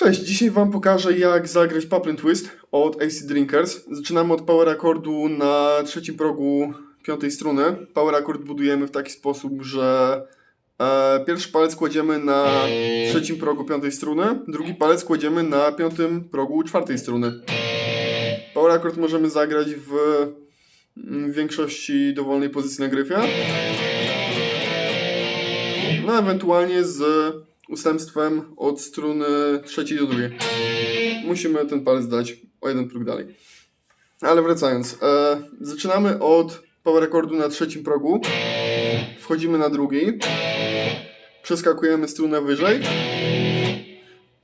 Cześć, dzisiaj Wam pokażę jak zagrać Paplin Twist od AC Drinkers. Zaczynamy od power akordu na trzecim progu piątej struny. Power akord budujemy w taki sposób, że e, pierwszy palec kładziemy na trzecim progu piątej struny, drugi palec kładziemy na piątym progu czwartej struny. Power akord możemy zagrać w mm, większości dowolnej pozycji na gryfie. No ewentualnie z ustępstwem od struny trzeciej do drugiej. Musimy ten palec dać o jeden próg dalej. Ale wracając, e, zaczynamy od power rekordu na trzecim progu. Wchodzimy na drugi. Przeskakujemy strunę wyżej.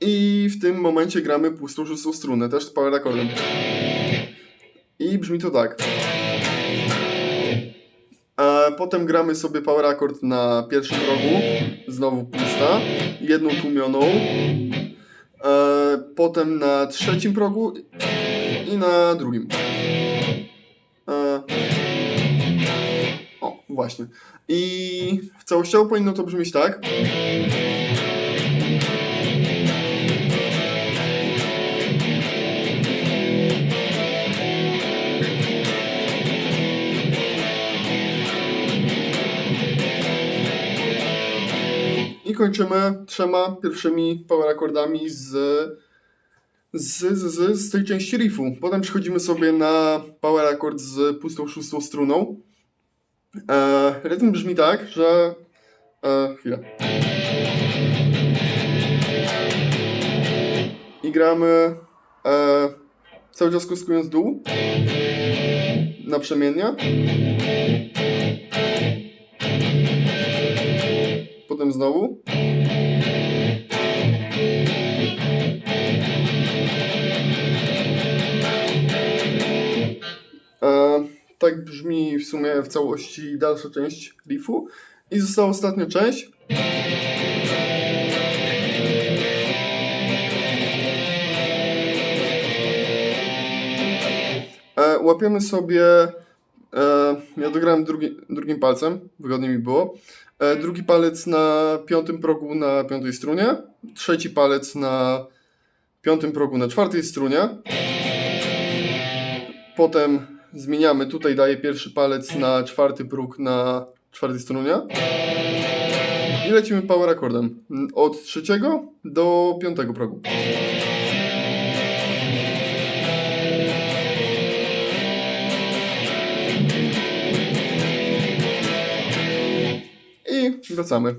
I w tym momencie gramy pustą szóstą strunę, też z power akordem. I brzmi to tak. Potem gramy sobie power akord na pierwszym progu, znowu pusta, jedną tłumioną. E, potem na trzecim progu i na drugim. E, o, właśnie. I w całościowo powinno to brzmieć tak. Kończymy trzema pierwszymi power akordami z, z, z, z, tej części riffu. Potem przechodzimy sobie na power akord z pustą szóstą struną. E, rytm brzmi tak, że... E, chwilę. I gramy e, cały czas kuskując dół naprzemiennie. Potem znowu. E, tak brzmi w sumie w całości dalsza część riffu. I została ostatnia część. E, łapiemy sobie. E, ja dograłem drugi, drugim palcem, wygodnie mi było. E, drugi palec na piątym progu na piątej strunie. Trzeci palec na piątym progu na czwartej strunie. Potem zmieniamy. Tutaj daję pierwszy palec na czwarty próg na czwartej strunie. I lecimy power akordem. Od trzeciego do piątego progu. Wracamy.